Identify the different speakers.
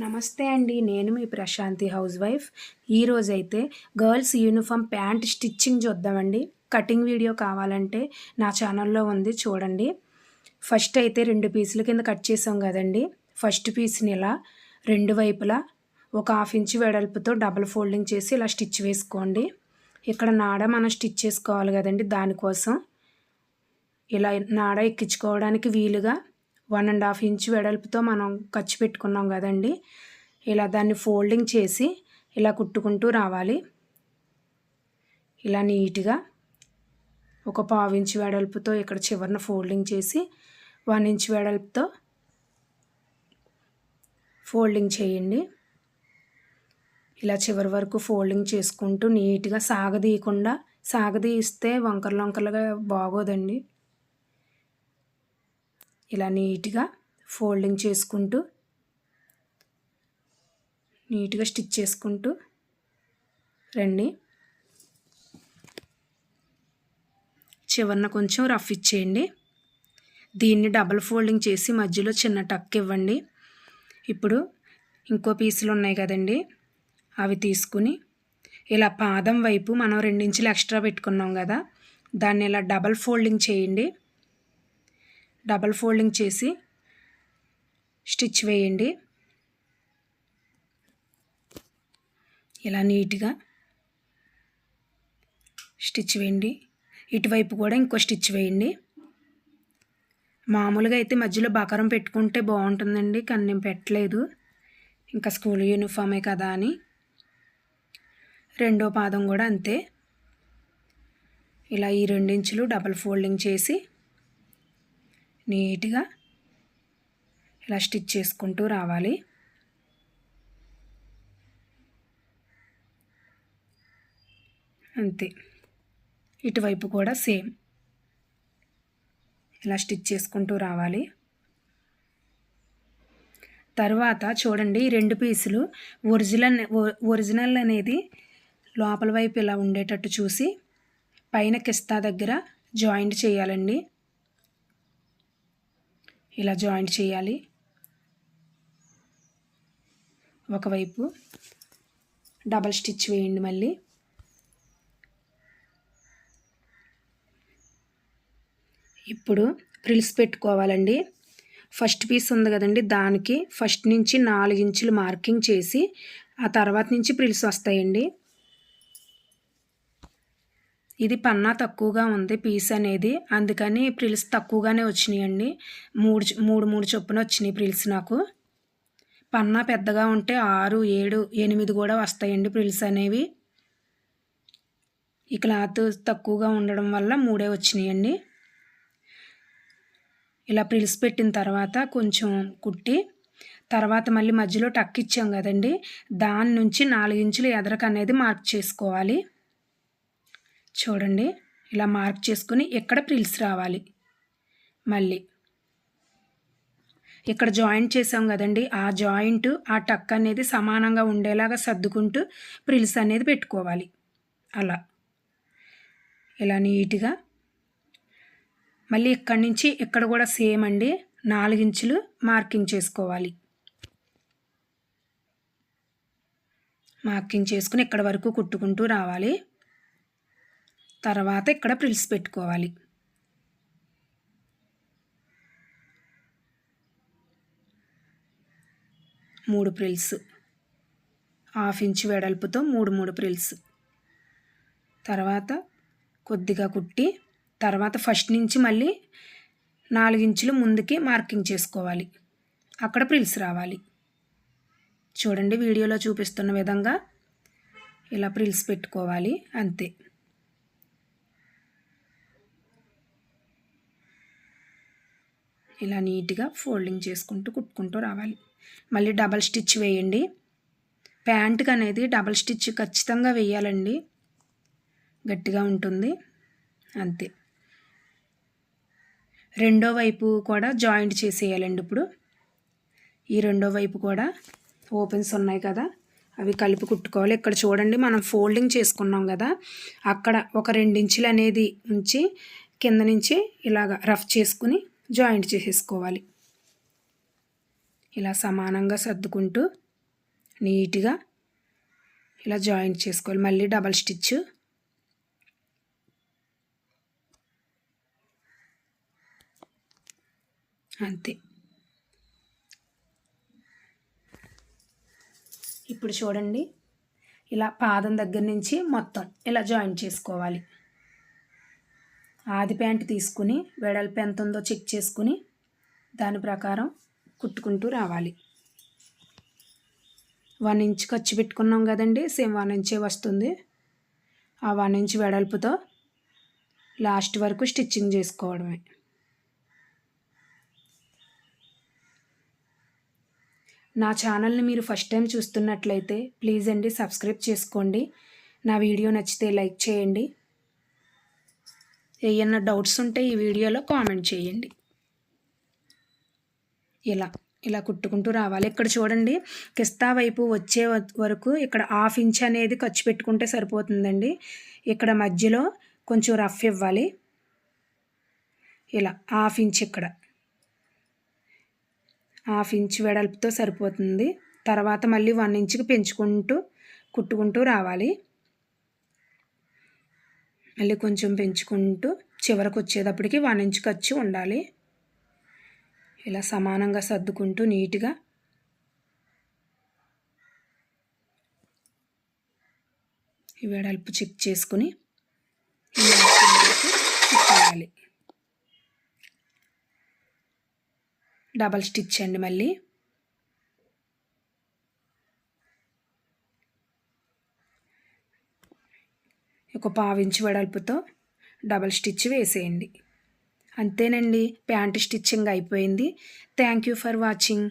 Speaker 1: నమస్తే అండి నేను మీ ప్రశాంతి హౌస్ వైఫ్. ఈరోజైతే గర్ల్స్ యూనిఫామ్ ప్యాంట్ స్టిచ్చింగ్ చూద్దామండి. కటింగ్ వీడియో కావాలంటే నా ఛానల్లో ఉంది చూడండి. ఫస్ట్ అయితే రెండు పీసుల కింద కట్ చేసాం కదండి. ఫస్ట్ పీస్ని ఇలా రెండు వైపులా ఒక హాఫ్ ఇంచ్ వెడల్పుతో డబల్ ఫోల్డింగ్ చేసి ఇలా స్టిచ్ వేసుకోండి. ఇక్కడ నాడ మనం స్టిచ్ చేసుకోవాలి కదండి దానికోసం. ఇలా నాడ ఎక్కించుకోవడానికి వీలుగా వన్ అండ్ హాఫ్ ఇంచ్ వెడల్పుతో మనం ఖర్చు పెట్టుకున్నాం కదండి. ఇలా దాన్ని ఫోల్డింగ్ చేసి ఇలా కుట్టుకుంటూ రావాలి. ఇలా నీట్గా ఒక పావు ఇంచ్ వెడల్పుతో ఇక్కడ చివరిన ఫోల్డింగ్ చేసి వన్ ఇంచ్ వెడల్పుతో ఫోల్డింగ్ చేయండి. ఇలా చివరి వరకు ఫోల్డింగ్ చేసుకుంటూ నీట్గా సాగదీయకుండా సాగదీయిస్తే వంకరలు వంకరలుగా బాగోదండి. ఇలా నీట్గా ఫోల్డింగ్ చేసుకుంటూ నీట్గా స్టిచ్ చేసుకుంటూ రండి. చివరిన కొంచెం రఫ్ ఇచ్చేయండి. దీన్ని డబల్ ఫోల్డింగ్ చేసి మధ్యలో చిన్న టక్ ఇవ్వండి. ఇప్పుడు ఇంకో పీసులు ఉన్నాయి కదండి అవి తీసుకుని ఇలా పాదం వైపు మనం రెండించులు ఎక్స్ట్రా పెట్టుకున్నాం కదా దాన్ని ఇలా డబల్ ఫోల్డింగ్ చేయండి. డబల్ ఫోల్డింగ్ చేసి స్టిచ్ వేయండి. ఇలా నీట్గా స్టిచ్ వేయండి. ఇటువైపు కూడా ఇంకో స్టిచ్ వేయండి. మామూలుగా అయితే మధ్యలో బకరం పెట్టుకుంటే బాగుంటుందండి కానీ నేను పెట్టలేదు. ఇంకా స్కూల్ యూనిఫామే కదా అని. రెండో పాదం కూడా అంతే. ఇలా ఈ రెండించులు డబల్ ఫోల్డింగ్ చేసి నీట్గా ఇలా స్టిచ్ చేసుకుంటూ రావాలి. అంతే. ఇటువైపు కూడా సేమ్. ఇలా స్టిచ్ చేసుకుంటూ రావాలి. తర్వాత చూడండి ఈ రెండు పీసులు ఒరిజినల్ ఒరిజినల్ అనేది లోపల వైపు ఇలా ఉండేటట్టు చూసి పైన కిస్తా దగ్గర జాయింట్ చేయాలండి. ఇలా జాయింట్ చేయాలి. ఒకవైపు డబల్ స్టిచ్ వేయండి మళ్ళీ. ఇప్పుడు ఫ్రిల్స్ పెట్టుకోవాలండి. ఫస్ట్ పీస్ ఉంది కదండి దానికి ఫస్ట్ నుంచి నాలుగు ఇంచులు మార్కింగ్ చేసి ఆ తర్వాత నుంచి ప్రిల్స్ వస్తాయండి. ఇది పన్నా తక్కువగా ఉంది పీస్ అనేది. అందుకని ప్రిల్స్ తక్కువగానే వచ్చినాయండి. మూడు మూడు మూడు చొప్పున వచ్చినాయి ప్రిల్స్ నాకు. పన్నా పెద్దగా ఉంటే ఆరు ఏడు ఎనిమిది కూడా వస్తాయండి ప్రిల్స్ అనేవి. ఈ క్లాత్ తక్కువగా ఉండడం వల్ల మూడే వచ్చినాయండి. ఇలా ప్రిల్స్ పెట్టిన తర్వాత కొంచెం కుట్టి తర్వాత మళ్ళీ మధ్యలో టక్ ఇచ్చాం కదండి. దాని నుంచి నాలుగించులు ఎదరకు అనేది మార్క్ చేసుకోవాలి. చూడండి. ఇలా మార్క్ చేసుకుని ఎక్కడ ప్రిల్స్ రావాలి? మళ్ళీ. ఇక్కడ జాయింట్ చేసాం కదండి. ఆ జాయింట్ ఆ టక్ అనేది సమానంగా ఉండేలాగా సర్దుకుంటూ ప్రిల్స్ అనేది పెట్టుకోవాలి. అలా. ఇలా నీట్గా. మళ్ళీ ఇక్కడి నుంచి ఇక్కడ కూడా సేమ్ అండి. నాలుగించులు మార్కింగ్ చేసుకోవాలి. మార్కింగ్ చేసుకుని ఇక్కడ వరకు కుట్టుకుంటూ రావాలి. తర్వాత ఇక్కడ ప్రిల్స్ పెట్టుకోవాలి. మూడు ప్రిల్స్ హాఫ్ ఇంచ్ వెడల్పుతో మూడు మూడు ప్రిల్స్ తర్వాత కొద్దిగా కుట్టి తర్వాత ఫస్ట్ నుంచి మళ్ళీ నాలుగించులు ముందుకి మార్కింగ్ చేసుకోవాలి. అక్కడ ప్రిల్స్ రావాలి. చూడండి వీడియోలో చూపిస్తున్న విధంగా ఇలా ప్రిల్స్ పెట్టుకోవాలి. అంతే. ఇలా నీట్గా ఫోల్డింగ్ చేసుకుంటూ కుట్టుకుంటూ రావాలి. మళ్ళీ డబల్ స్టిచ్ వేయండి. ప్యాంట్కి అనేది డబల్ స్టిచ్ ఖచ్చితంగా వేయాలండి. గట్టిగా ఉంటుంది. అంతే. రెండో వైపు కూడా జాయింట్ చేసేయాలండి ఇప్పుడు. ఈ రెండో వైపు కూడా ఓపెన్స్ ఉన్నాయి కదా అవి కలిపి కుట్టుకోవాలి. ఇక్కడ చూడండి మనం ఫోల్డింగ్ చేసుకున్నాం కదా అక్కడ ఒక రెండించులు అనేది ఉంచి కింద నుంచి ఇలాగ రఫ్ చేసుకుని జాయింట్ చేసేసుకోవాలి. ఇలా సమానంగా సర్దుకుంటూ నీట్గా ఇలా జాయింట్ చేసుకోవాలి. మళ్ళీ డబల్ స్టిచ్. అంతే. ఇప్పుడు చూడండి. ఇలా పాదం దగ్గర నుంచి మొత్తం ఇలా జాయింట్ చేసుకోవాలి. ఆది ప్యాంట్ తీసుకుని వెడల్పు ఎంత ఉందో చెక్ చేసుకుని దాని ప్రకారం కుట్టుకుంటూ రావాలి. వన్ ఇంచ్ ఖర్చు పెట్టుకున్నాం కదండి సేమ్ వన్ ఇంచే వస్తుంది. ఆ వన్ ఇంచ్ వెడల్పుతో లాస్ట్ వరకు స్టిచ్చింగ్ చేసుకోవడమే. నా ఛానల్ని మీరు ఫస్ట్ టైం చూస్తున్నట్లయితే ప్లీజ్ అండి సబ్స్క్రైబ్ చేసుకోండి. నా వీడియో నచ్చితే లైక్ చేయండి. ఏమన్నా డౌట్స్ ఉంటే ఈ వీడియోలో కామెంట్ చేయండి. ఇలా ఇలా కుట్టుకుంటూ రావాలి. ఇక్కడ చూడండి కిస్తా వైపు వచ్చే వరకు ఇక్కడ హాఫ్ ఇంచ్ అనేది ఖర్చు పెట్టుకుంటే సరిపోతుందండి. ఇక్కడ మధ్యలో కొంచెం రఫ్ ఇవ్వాలి. ఇలా హాఫ్ ఇంచ్ ఇక్కడ. హాఫ్ ఇంచ్ వెడల్పుతో సరిపోతుంది. తర్వాత మళ్ళీ వన్ ఇంచ్కి పెంచుకుంటూ కుట్టుకుంటూ రావాలి. మళ్ళీ కొంచెం పెంచుకుంటూ చివరకు వచ్చేటప్పటికి వన్ ఇంచ్ ఖర్చు ఉండాలి. ఇలా సమానంగా సర్దుకుంటూ నీట్గా ఈ వెడల్పు చెక్ చేసుకుని కుట్టాలి డబల్ స్టిచ్ అండి మళ్ళీ. ఒక పావించి వెడల్పుతో డబల్ స్టిచ్ వేసేయండి. అంతేనండి ప్యాంట్ స్టిచ్చింగ్ అయిపోయింది. Thank you for watching.